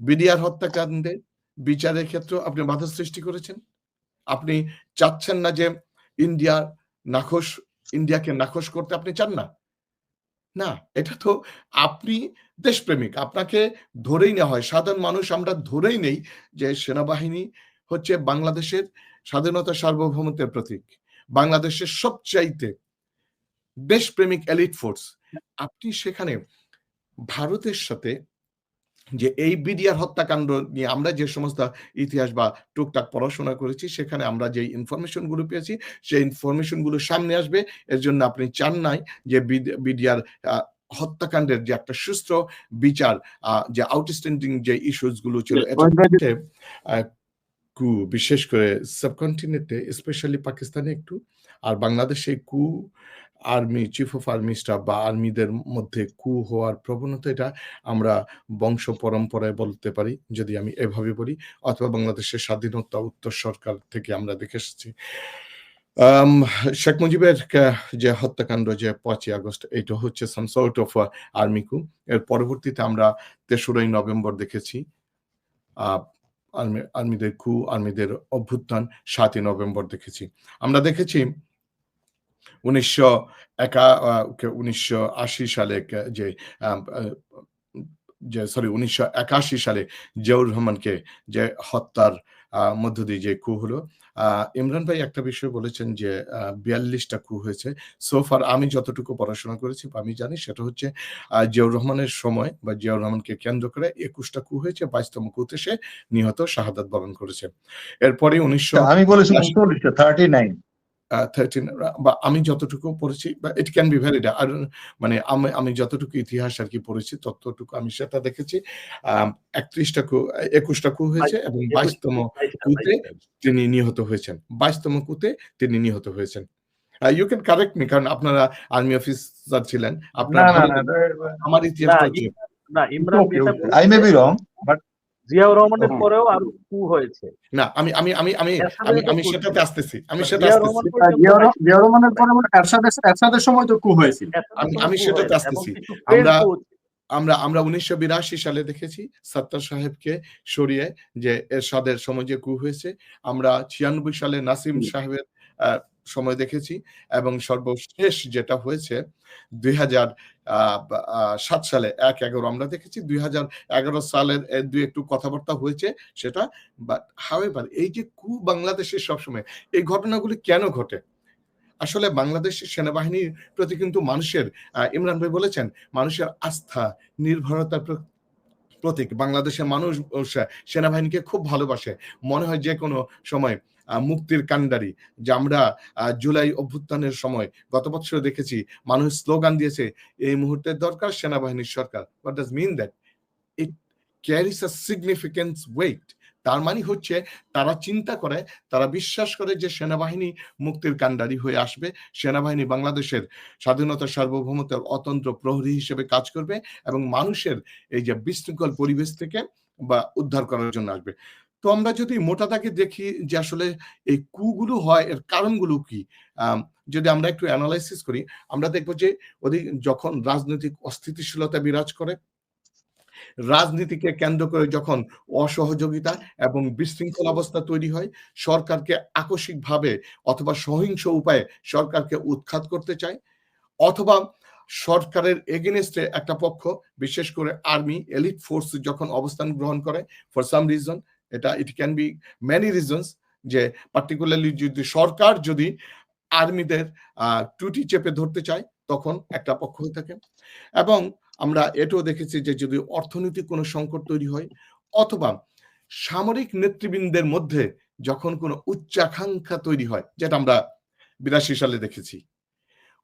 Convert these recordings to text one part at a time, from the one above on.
BDR হত্যাকাণ্ডে বিচারের ক্ষেত্রে আপনি বাধা সৃষ্টি করেছেন। আপনি চাচ্ছেন না যে ইন্ডিয়ার নাখোশ, ইন্ডিয়াকে নাখোশ করতে আপনি চান না। না, এটা তো আপনি দেশপ্রেমিক, আপনাকে ধরেই নেওয়া হয়। সাধারণ মানুষ আমরা ধরেই নেই যে সেনাবাহিনী হচ্ছে বাংলাদেশের স্বাধীনতা সার্বভৌমত্বের প্রতীক, বাংলাদেশের সবচাইতে দেশপ্রেমিক এলিট ফোর্স। আপনি সেখানে ভারতের সাথে যে এই বিডিআর হত্যাকাণ্ড নিয়ে আমরা যে সমস্ত ইতিহাস বা টুকটাক পড়াশোনা করেছি সেখানে আমরা যে ইনফরমেশনগুলো পেয়েছি সেই ইনফরমেশনগুলো সামনে আসবে। এর জন্য আপনি চান নাই যে বিডিআর হত্যাকাণ্ডের যে একটা সুস্থ বিচার যে আউটস্ট্যান্ডিং যে ইস্যুসগুলো ছিল কু বিশেষ করে সাবকন্টিনেন্টে স্পেশালি পাকিস্তানে একটু আর বাংলাদেশে coup army chief of army staff বা আর্মিদের মধ্যে কু হওয়ার প্রবণতা এটা আমরা বংশ পরম্পরায় বলতে পারি, যদি আমি এভাবে বলি। অথবা বাংলাদেশের স্বাধীনতা উত্তর সরকার থেকে আমরা দেখে এসেছি। শেখ মুজিবের যে হত্যাকাণ্ড যে পাঁচই আগস্ট এটা হচ্ছে সাম সর্ট অফ আর্মি কু এর পরবর্তীতে আমরা তেসরাই নভেম্বর দেখেছি। আর্মি আর্মিদের কু আর্মিদের অভ্যুত্থান সাতই নভেম্বর দেখেছি। আমরা দেখেছি উনিশশো একা উনিশশো আশি সালে যে যে সরি উনিশশো একাশি সালে জিয়াউর রহমানকে যে হত্যার মধ্য দিয়ে যে কু হলো ইমরান ভাই একটা বিষয় বলেছেন যে বিয়াল্লিশটা কু হয়েছে। সোফার আমি যতটুকু পড়াশোনা করেছি আমি জানি সেটা হচ্ছে জিয়াউর রহমানের সময় বা জিয়াউর রহমানকে কেন্দ্র করে একুশটা কু হয়েছে বাইশতম কুতে সে নিহত শাহাদাত বরণ করেছে। এরপরে উনিশশো আমি বলেছি থার্টি নাইন থার্টিন বা আমি যতটুকু পড়েছি বা ইট ক্যান বি ভ্যালিড আর মানে আমি আমি যতটুকু ইতিহাস আর কি পড়েছি ততটুকু আমি সেটা দেখেছি। একত্রিশটা কু একুশটা কু হয়েছে এবং বাইশতম কুতে তিনি নিহত হয়েছেন। বাইশতম কুতে তিনি নিহত হয়েছেন। ইউ ক্যান কারেক্ট মি কারণ আপনারা আর্মি অফিসার ছিলেন আপনার আমার ইতিহাস না Imran I may be wrong but Ziaur রহমানের পরেও আর কু হয়েছে। না আমি আমি আমি আমি আমি আমি সেটাতে আসতেছি আমি সেটা আসতেছি। জিয়াউর রহমানের পরে এরশাদের এরশাদের সময় তো কু হয়েছিল। আমি আমি সেটাতে আসতেছি। আমরা আমরা আমরা উনিশশো বিরাশি সালে দেখেছি সত্তর সাহেবকে সরিয়ে যে এরশাদের সময় যে কু হয়েছে। আমরা ছিয়ানব্বই সালে নাসিম সাহেবের সময় দেখেছি এবং সর্বশেষ যেটা হয়েছে দুই হাজার সাত সালে, এক এগারো আমরা দেখেছি দুই হাজার এগারো সালের দুই একটু কথাবার্তা হয়েছে সেটা বাট হাওয়েভার এই যে কু বাংলাদেশে সবসময়, এই ঘটনাগুলি কেন ঘটে? আসলে বাংলাদেশের সেনাবাহিনীর প্রতি কিন্তু মানুষের ইমরান ভাই বলেছেন, মানুষের আস্থা, নির্ভরতার প্রতীক। বাংলাদেশের মানুষ সেনাবাহিনীকে খুব ভালোবাসে। মনে হয় যে কোনো সময় মুক্তির কান্ডারি যে আমরা জুলাই অভ্যুত্থানের সময় গত বছর দেখেছি, মানুষ স্লোগান দিয়েছে, এই মুহূর্তে দরকার সেনাবাহিনীর সরকার। What does mean that it carries a significance weight তার মানে হচ্ছে, তারা চিন্তা করে, তারা বিশ্বাস করে যে সেনাবাহিনী মুক্তির কান্ডারি হয়ে আসবে। সেনাবাহিনী বাংলাদেশের স্বাধীনতা সার্বভৌমতার অতন্ত্র প্রহরী হিসেবে কাজ করবে এবং মানুষের এই যে বিশৃঙ্খল পরিবেশ থেকে বা উদ্ধার করার জন্য আসবে। তো আমরা যদি মোটা দাগে দেখি যে আসলে এই কুগুলো হয়, এর কারণগুলো কি? যদি আমরা একটু অ্যানালাইসিস করি, আমরা দেখব যে ওদের যখন রাজনৈতিক অস্থিতিশীলতা বিরাজ করে, রাজনীতিকে কেন্দ্র করে যখন অসহযোগিতা এবং বিশৃঙ্খল অবস্থা তৈরি হয়, সরকারকে আকস্মিকভাবে অথবা সহিংস উপায়ে সরকারকে উৎখাত করতে চায়, অথবা সরকারের এগেনস্টে একটা পক্ষ, বিশেষ করে আর্মি এলিট ফোর্স যখন অবস্থান গ্রহণ করে ফর সাম রিজন এটা it can be many reasons যে পার্টিকুলারলি যদি সরকার যদি আর্মিদের টুটি চেপে ধরতে চায়, তখন একটা পক্ষ হয়ে থাকে। এবং আমরা এটাও দেখেছি যে যদি অর্থনৈতিক কোনো সংকট তৈরি হয়, অথবা সামরিক নেতৃবৃন্দের মধ্যে যখন কোনো উচ্চাকাঙ্ক্ষা তৈরি হয়, যেটা আমরা বিরাশি সালে দেখেছি,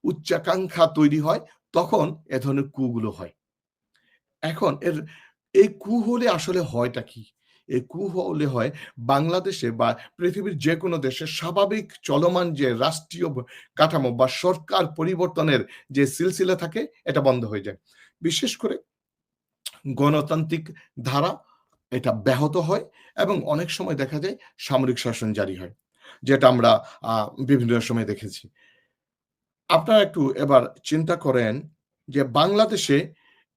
উচ্চাকাঙ্ক্ষা তৈরি হয়, তখন এ ধরনের কুগুলো হয়। এখন এর, এই কু হলে আসলে হয়টা কি? এই কু হলে হয় বাংলাদেশে বা পৃথিবীর যে কোনো দেশে স্বাভাবিক চলমান যে রাষ্ট্রীয় কাঠামো বা সরকার পরিবর্তনের যে সিলসিলা থাকে, এটা বন্ধ হয়ে যায়। বিশেষ করে গণতান্ত্রিক ধারা এটা ব্যাহত হয় এবং অনেক সময় দেখা যায় সামরিক শাসন জারি হয়, যেটা আমরা বিভিন্ন সময় দেখেছি। আপনারা একটু এবার চিন্তা করেন যে বাংলাদেশে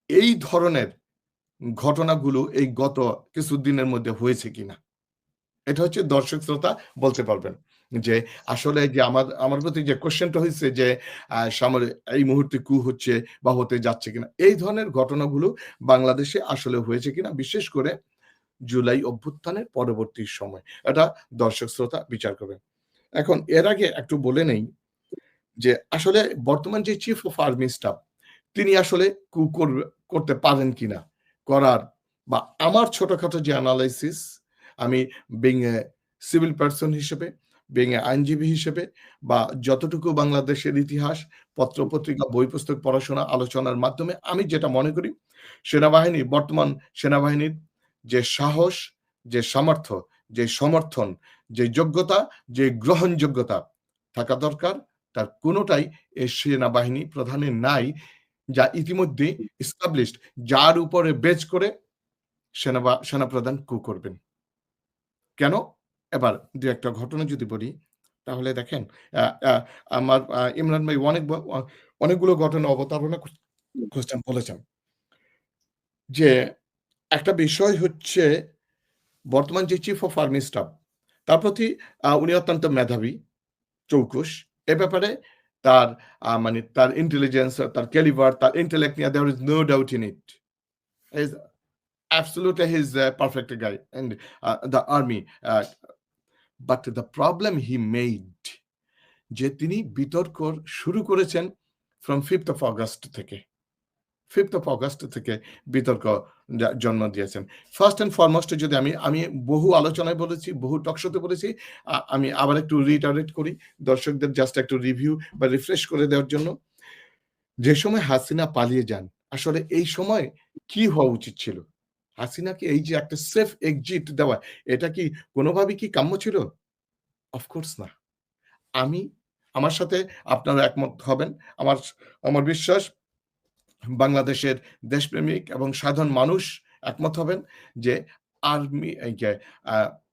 এই ধরনের ঘটনাগুলো এই গত কিছুদিনের মধ্যে হয়েছে কিনা। এটা হচ্ছে দর্শক শ্রোতা বলতে পারবেন যে আসলে যে আমার আমার প্রতি যে কোশ্চেনটা হয়েছে যে সামনে এই মুহূর্তে কু হচ্ছে বা হতে যাচ্ছে কিনা, এই ধরনের ঘটনাগুলো বাংলাদেশে আসলে হয়েছে কিনা, বিশেষ করে জুলাই অভ্যুত্থানের পরবর্তী সময়। এটা দর্শক শ্রোতা বিচার করবেন। এখন এর আগে একটু বলে নেই যে আসলে বর্তমান যে চিফ অফ আর্মি স্টাফ তিনি আসলে কু করতে পারেন কিনা। করার বা আমার ছোটখাটো যে অ্যানালাইসিস আমি বিং এ সিভিল পার্সন হিসেবে বিং এ আইনজীবী হিসেবে, বা যতটুকু বাংলাদেশের ইতিহাস, পত্রপত্রিকা বই পুস্তক পড়াশোনা, আলোচনার মাধ্যমে আমি যেটা মনে করি, সেনাবাহিনী, বর্তমান সেনাবাহিনীর যে সাহস, যে সামর্থ্য, যে সমর্থন, যে যোগ্যতা, যে গ্রহণযোগ্যতা থাকা দরকার, তার কোনোটাই এই সেনাবাহিনী প্রধানের নাই যা ইতিমধ্যে এস্টাবলিশড যার উপরে বেচ করে সেনাবা, সেনাপ্রধান কু করবেন। কেন? এবার দু একটা ঘটনা যদি বলি, তাহলে দেখেন আমার ইমরান ভাই অনেক অনেকগুলো ঘটনা অবতারণা করছেন বলেছেন। যে একটা বিষয় হচ্ছে, বর্তমান যে চিফ অফ আর্মি স্টাফ তার প্রতি উনি অত্যন্ত মেধাবী, চৌকুশ। এ ব্যাপারে তার মানে তার ইন্টেলিজেন্স তার ক্যালিভার তার ইন্টেলেক্ট নিয়ে দেওয়ার is no doubt in it is absolutely he's a perfect guy and uh, the army uh, but the problem he made যে তিনি বিতর্ক শুরু করেছেন ফ্রম ফিফথ অফ অগস্ট থেকে। ফিফথ অফ অগস্ট থেকে বিতর্ক জন্ম দিয়েছেন। ফার্স্ট অ্যান্ড ফরমোস্ট যদি আমি আমি বহু আলোচনায় বলেছি, বহু টকশোতে বলেছি আমি আবার একটু রিটারেট করি, দর্শকদের জাস্ট একটু রিভিউ বা রিফ্রেশ করে দেওয়ার জন্য। যে সময় হাসিনা পালিয়ে যান, আসলে এই সময় কি হওয়া উচিত ছিল? হাসিনাকে এই যে একটা সেফ এক্সিট দেওয়া, এটা কি কোনোভাবে কি কাম্য ছিল? অফকোর্স না। আমি, আমার সাথে আপনারা একমত হবেন, আমার আমার বিশ্বাস বাংলাদেশের দেশপ্রেমিক এবং সাধারণ মানুষ একমত হবেন যে আর্মি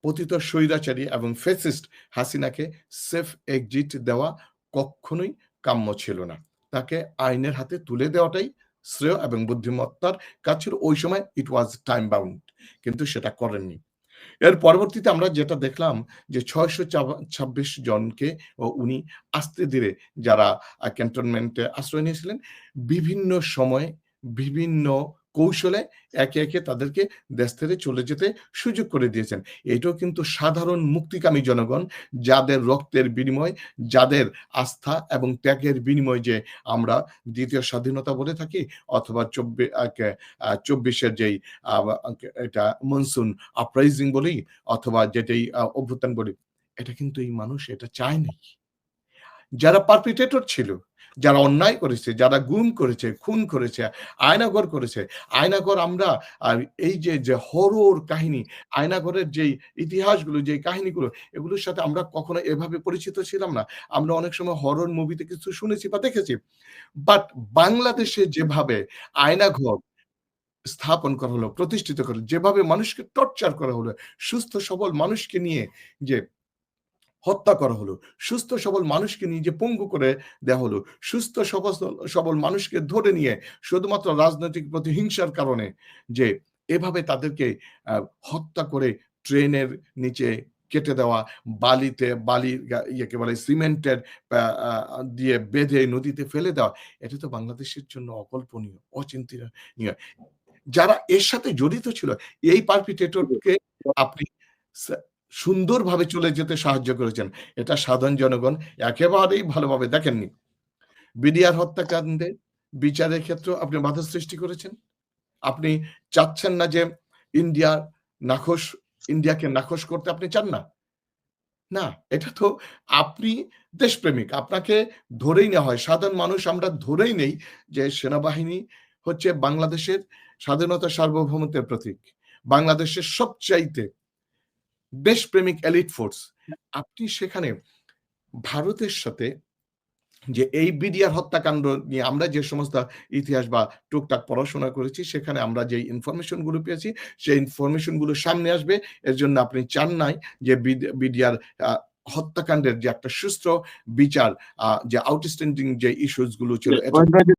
পতিত স্বৈরাচারী এবং ফেসিস্ট হাসিনাকে সেফ এক্সিট দেওয়া কখনোই কাম্য ছিল না। তাকে আইনের হাতে তুলে দেওয়াটাই শ্রেয় এবং বুদ্ধিমত্তার কাজ ছিল ওই সময় ইট ওয়াজ টাইম বাউন্ড কিন্তু সেটা করেননি। এর পরবর্তীতে আমরা যেটা দেখলাম যে ছয়শো ছাব্বিশ জনকে উনি আস্তে ধীরে যারা ক্যান্টনমেন্টে আশ্রয় নিয়েছিলেন, বিভিন্ন সময়ে বিভিন্ন কৌশলে একে একে তাদেরকে দেশ থেকে চলে যেতে সুযোগ করে দিয়েছেন। এটাও কিন্তু সাধারণ মুক্তিকামী জনগণ, যাদের রক্তের বিনিময়, যাদের আস্থা এবং ত্যাগের বিনিময় যে আমরা দ্বিতীয় স্বাধীনতা বলে থাকি, অথবা চব্বিশ চব্বিশের যেই এটা মনসুন আপরাইজিং বলি, অথবা যেটাই অভ্যুত্থান বলি, এটা কিন্তু এই মানুষ এটা চায় নাই। যারা পারপিটেটর ছিল, যারা অন্যায় করেছে, যারা গুম করেছে, খুন করেছে, আয়নাগর করেছে, আয়নাগর আমরা এই যে যে হরর কাহিনী, আয়নাগরের যেই ইতিহাসগুলো যে কাহিনীগুলো, এগুলোর সাথে আমরা কখনো এভাবে পরিচিত ছিলাম না। আমরা অনেক সময় হরর মুভিতে কিছু শুনেছি বা দেখেছি। বাট বাংলাদেশে যেভাবে আয়নাঘর স্থাপন করা হলো, প্রতিষ্ঠিত করা যেভাবে মানুষকে টর্চার করা হলো, সুস্থ সবল মানুষকে নিয়ে যে হত্যা করা হলো। সুস্থ সবল মানুষকে নিয়ে যে পঙ্গু করে দেওয়া হলো, সুস্থ সবল সবল মানুষকে ধরে নিয়ে শুধুমাত্র রাজনৈতিক প্রতিহিংসার কারণে যে এভাবে তাদেরকে হত্যা করে ট্রেনের নিচে কেটে দেওয়া, বালিতে, বালি গা- ইয়েকে বলে সিমেন্টের দিয়ে বেঁধে নদীতে ফেলে দেওয়া, এটা তো বাংলাদেশের জন্য অকল্পনীয়, অচিন্তনীয়। যারা এর সাথে জড়িত ছিল, এই পারপিটেটরকে আপনি সুন্দরভাবে চলে যেতে সাহায্য করেছেন। এটা সাধারণ জনগণ একেবারেই ভালোভাবে দেখেননি। বিডিআর হত্যাকাণ্ডে বিচারের ক্ষেত্রে আপনি বাধা সৃষ্টি করেছেন। আপনি চাচ্ছেন না যে ইন্ডিয়ার নাখোশ, ইন্ডিয়াকে নাখোশ করতে আপনি চান না। না, এটা তো আপনি দেশপ্রেমিক, আপনাকে ধরেই নেওয়া হয়। সাধারণ মানুষ আমরা ধরেই নেই যে সেনাবাহিনী হচ্ছে বাংলাদেশের স্বাধীনতা সার্বভৌমত্বের প্রতীক। বাংলাদেশের সবচাইতে দেশপ্রেমিক এলিট ফোর্স আপনি সেখানে ভারতের সাথে যে এই বিডিআর হত্যাকাণ্ড নিয়ে আমরা যে সমস্ত ইতিহাস বা টুকটাক পড়াশোনা করেছি, সেখানে আমরা যে ইনফরমেশনগুলো পেয়েছি, সেই ইনফরমেশনগুলো সামনে আসবে। এর জন্য আপনি চান নাই যে বিডিআর হত্যাকাণ্ডের যে একটা সুস্থ বিচার যে আউটস্ট্যান্ডিং যে ইস্যুসগুলো ছিল